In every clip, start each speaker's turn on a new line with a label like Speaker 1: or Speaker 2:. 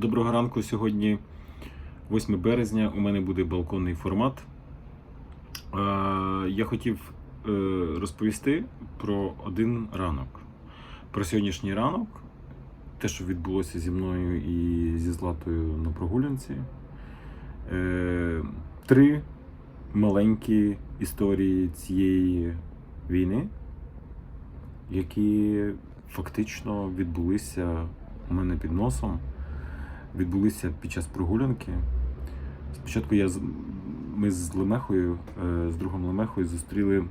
Speaker 1: Доброго ранку. Сьогодні 8 березня. У мене буде балконний формат. Я хотів е, розповісти про один ранок. Про сьогоднішній ранок, те, що відбулося зі мною і зі Златою на прогулянці. Е, Три маленькі історії цієї війни, які фактично відбулися у мене під носом, відбулися під час прогулянки. Спочатку я ми з Лемехою, е, з другом Лемехою зустріли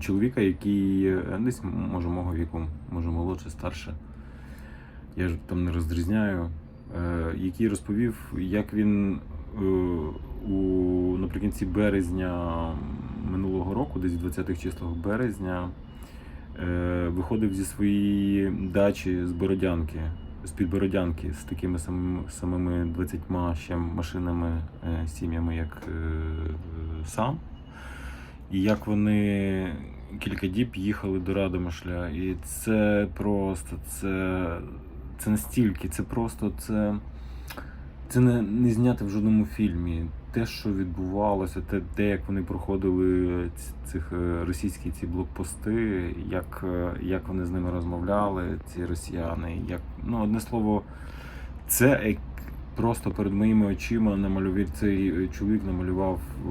Speaker 1: чоловіка, який е, десь може мого віку, може молодше, старше. Я ж там не розрізняю, е, який розповів, як він у, наприкінці березня минулого року, десь в 20-х числах березня, виходив зі своєї дачі з Бородянки, з-під Бородянки, з такими самими, самими 20 ще машинами, е, сім'ями, як е, сам. І як вони кілька діб їхали до Радомишля. І це просто, це, це настільки, це просто це. Це не, не зняти в жодному фільмі. Те, що відбувалося, те, те як вони проходили цих е, російські ці блокпости, як, е, як вони з ними розмовляли, ці росіяни. Як, ну, одне слово, це ек- просто перед моїми очима намалював цей е, чоловік намалював е,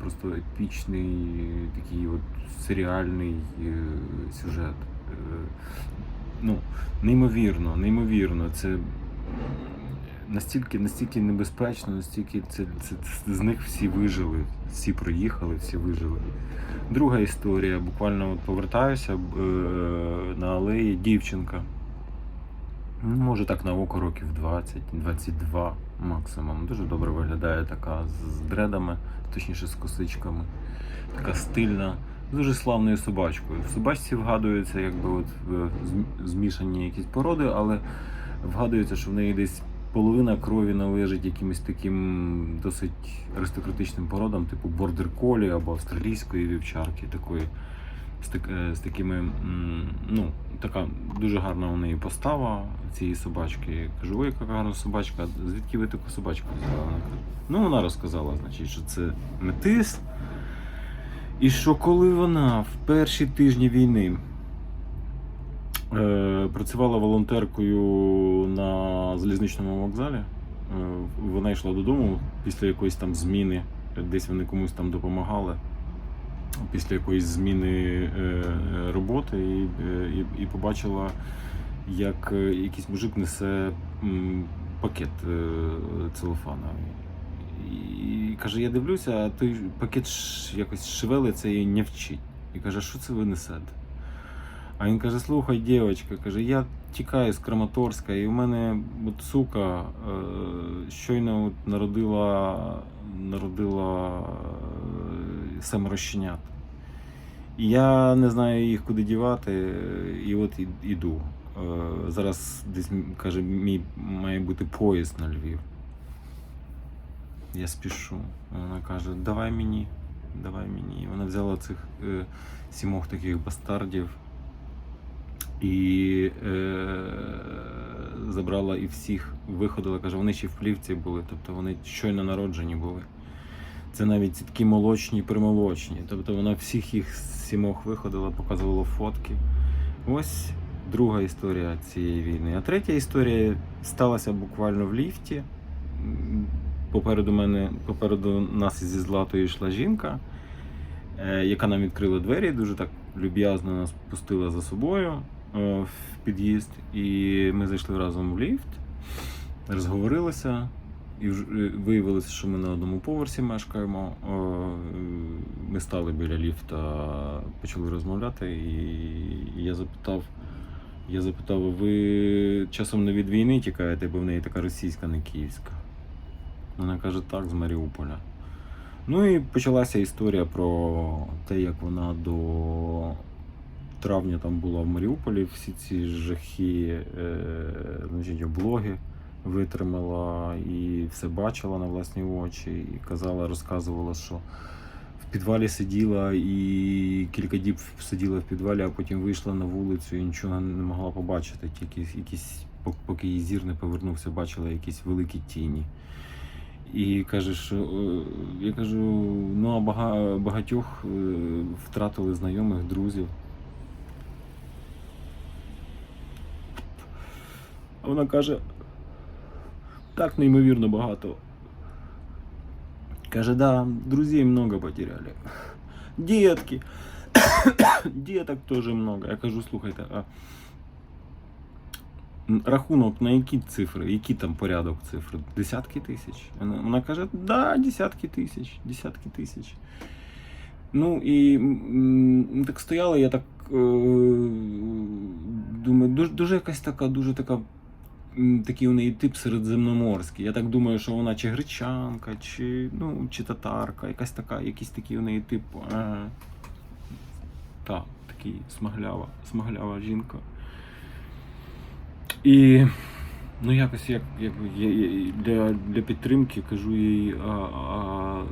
Speaker 1: просто епічний такий от серіальний е, сюжет. Е, Ну, неймовірно, неймовірно. Це настільки, настільки небезпечно, настільки це, це, це з них всі вижили, всі проїхали, всі вижили. Друга історія. Буквально от повертаюся е, на алеї дівчинка. Ну, може так на око років 20-22 максимум. Дуже добре виглядає така з дредами, точніше з косичками. Така стильна, з дуже славною собачкою. В собачці вгадується, якби от змішані якісь породи, але вгадується, що в неї десь половина крові належить якимось таким досить аристократичним породам, типу бордер колі або австралійської вівчарки, такої з, так, е, з такими, ну, така дуже гарна у неї постава цієї собачки. Я Кажу, ой, яка гарна собачка, звідки ви таку собачку взяли? Вона Ну, вона розказала, значить, що це метис. І що коли вона в перші тижні війни працювала волонтеркою на залізничному вокзалі, е, вона йшла додому після якоїсь там зміни, десь вони комусь там допомагали після якоїсь зміни е, роботи і, е, і, і побачила, як е, якийсь мужик несе пакет е, целофана. І каже: я дивлюся, а той пакет якось шевелиться і не вчить. І каже, що це ви несете? А він каже: слухай, дівчинка, каже, я тікаю з Краматорська, і в мене от сука е, щойно от народила, народила е, семеро щенят. І я не знаю їх куди дівати, і от іду. Е, Зараз десь каже, мій має бути поїзд на Львів. Я спішу. Вона каже, давай мені, давай мені. Вона взяла цих е, сімох таких бастардів і е, забрала і всіх виходила. Каже, вони ще в плівці були, тобто вони щойно народжені були. Це навіть ці такі молочні, примолочні. Тобто вона всіх їх сімох виходила, показувала фотки. Ось друга історія цієї війни. А третя історія сталася буквально в ліфті. Попереду мене, попереду нас зі Златою йшла жінка, е, яка нам відкрила двері, дуже так люб'язно нас пустила за собою в під'їзд. І ми зайшли разом в ліфт, розговорилися. І е, виявилося, що ми на одному поверсі мешкаємо. Е, Ми стали біля ліфта, почали розмовляти, і я запитав. Я запитав, ви часом не від війни тікаєте, бо в неї така російська, не київська. Вона каже, так, з Маріуполя. Ну і почалася історія про те, як вона до травня там була в Маріуполі, всі ці жахи, е, значить, облоги витримала і все бачила на власні очі, і казала, розказувала, що в підвалі сиділа і кілька діб сиділа в підвалі, а потім вийшла на вулицю і нічого не могла побачити. Тільки якісь, поки її зір не повернувся, бачила якісь великі тіні. І каже, що е, я кажу, ну а багатьох е, втратили знайомих, друзів. А вона каже, так неймовірно багато. Каже, да, друзей много потеряли. Детки. Деток тоже много. Я кажу, слухайте, а м, рахунок на які цифри, який там порядок цифр? Десятки тисяч? Вона, вона каже, да, десятки тисяч, десятки тисяч. Ну і м, так стояла, я так е, думаю, дуже, дуже якась така, дуже така м, такий у неї тип середземноморський. Я так думаю, що вона чи гречанка, чи, ну, чи татарка, якась така, якийсь такий у неї тип. Е, та, такий смаглява, смаглява жінка. І ну якось як, як я, я, для, для підтримки кажу їй, а, а,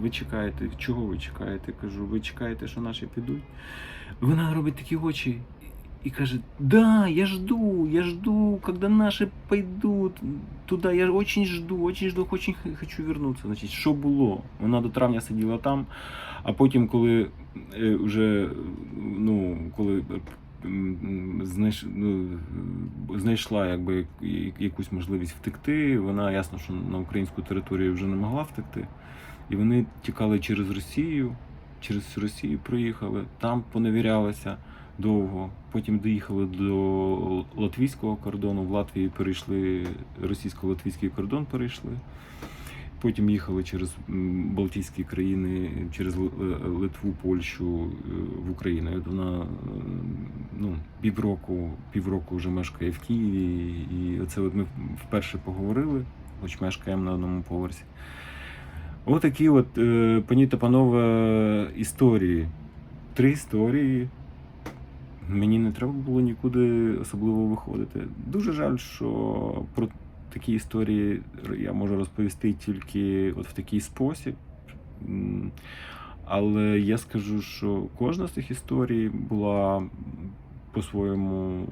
Speaker 1: ви чекаєте, чого ви чекаєте? Кажу, ви чекаєте, що наші підуть? Вона робить такі очі и каже, да, я жду, я жду, когда наши пойдут туда, я очень жду, очень жду, очень хочу вернутися. Значить, що було? Вона до травня сиділа там, а потім, коли вже, ну, коли ну, знайшла якби якусь можливість втекти, вона ясно, що на українську територію вже не могла втекти. І вони тікали через Росію, через Росію проїхали, там поневірялися довго. Потім доїхали до латвійського кордону. В Латвії перейшли російсько-латвійський кордон перейшли. Потім їхали через Балтійські країни, через Литву, Польщу е, в Україну. Вона ну, півроку, півроку вже мешкає в Києві. І оце от ми вперше поговорили, хоч мешкаємо на одному поверсі. Отакі от, е, пані та панове, історії. Три історії. Мені не треба було нікуди особливо виходити. Дуже жаль, що про такі історії я можу розповісти тільки от в такий спосіб. Але я скажу, що кожна з цих історій була по-своєму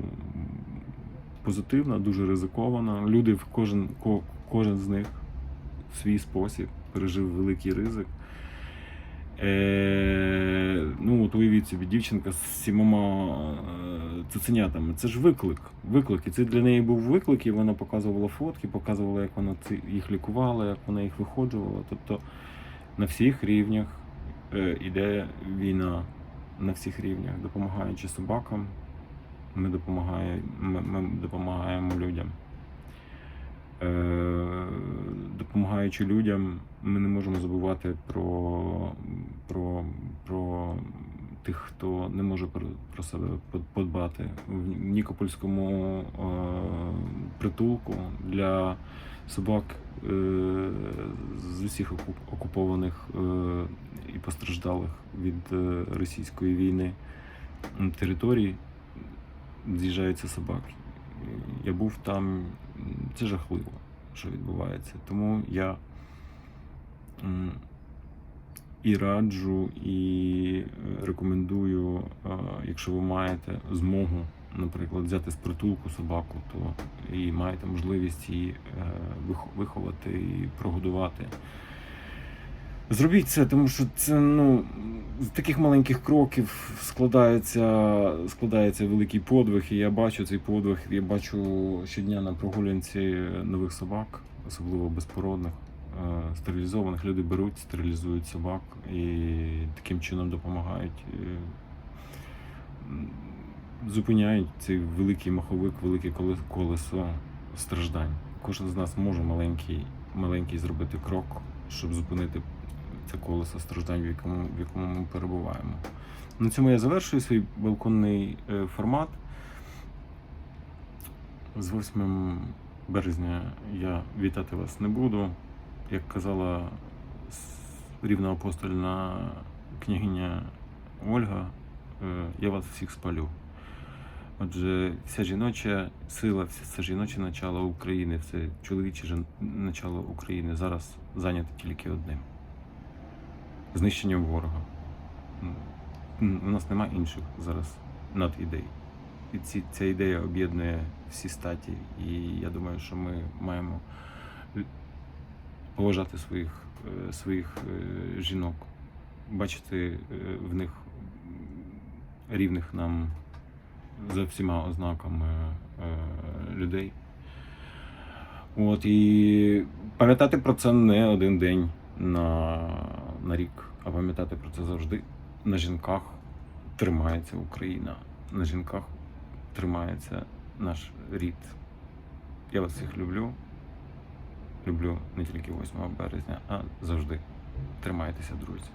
Speaker 1: позитивна, дуже ризикована. Люди в кожен, ко- кожен з них в свій спосіб пережив великий ризик. Е, от уявіть собі, дівчинка з сімома е, цуценятами. Це ж виклик. виклик. І це для неї був виклик, і вона показувала фотки, показувала, як вона їх лікувала, як вона їх виходжувала. Тобто на всіх рівнях е, іде війна. На всіх рівнях, допомагаючи собакам, ми допомагаємо, ми, ми допомагаємо людям. Е, допомагаючи людям, ми не можемо забувати про, про, про тих, хто не може про, себе подбати. В Нікопольському е, притулку для собак е, з усіх окупованих е, і постраждалих від е, російської війни м, територій з'їжджаються собаки. Я був там, це жахливо, що відбувається. Тому я і раджу, і рекомендую, е, якщо ви маєте змогу, наприклад, взяти з притулку собаку, то і маєте можливість її е, виховати і прогодувати. Зробіть це, тому що це ну, з таких маленьких кроків складається, складається великий подвиг, і я бачу цей подвиг, я бачу щодня на прогулянці нових собак, особливо безпородних, стерилізованих. Люди беруть, стерилізують собак і таким чином допомагають, е, зупиняють цей великий маховик, велике колесо страждань. Кожен з нас може маленький, маленький зробити крок, щоб зупинити це колесо страждань, в якому, в якому ми перебуваємо. На цьому я завершую свій балконний е, формат. З 8 березня я вітати вас не буду. Як казала с- рівноапостольна княгиня Ольга, е, я вас всіх спалю. Отже, вся жіноча сила, все, жіноче начало України, все чоловіче начало України зараз зайняте тільки одним знищенням ворога. У нас немає інших зараз надідей. І ці, ця ідея об'єднує всі статі. І я думаю, що ми маємо поважати своїх, е, своїх е, жінок, бачити е, в них рівних нам за всіма ознаками людей. От і пам'ятати про це не один день на, на рік, а пам'ятати про це завжди. На жінках тримається Україна, на жінках тримається наш рід. Я вас всіх люблю. Люблю не тільки 8 березня, а завжди. Тримайтеся, друзі.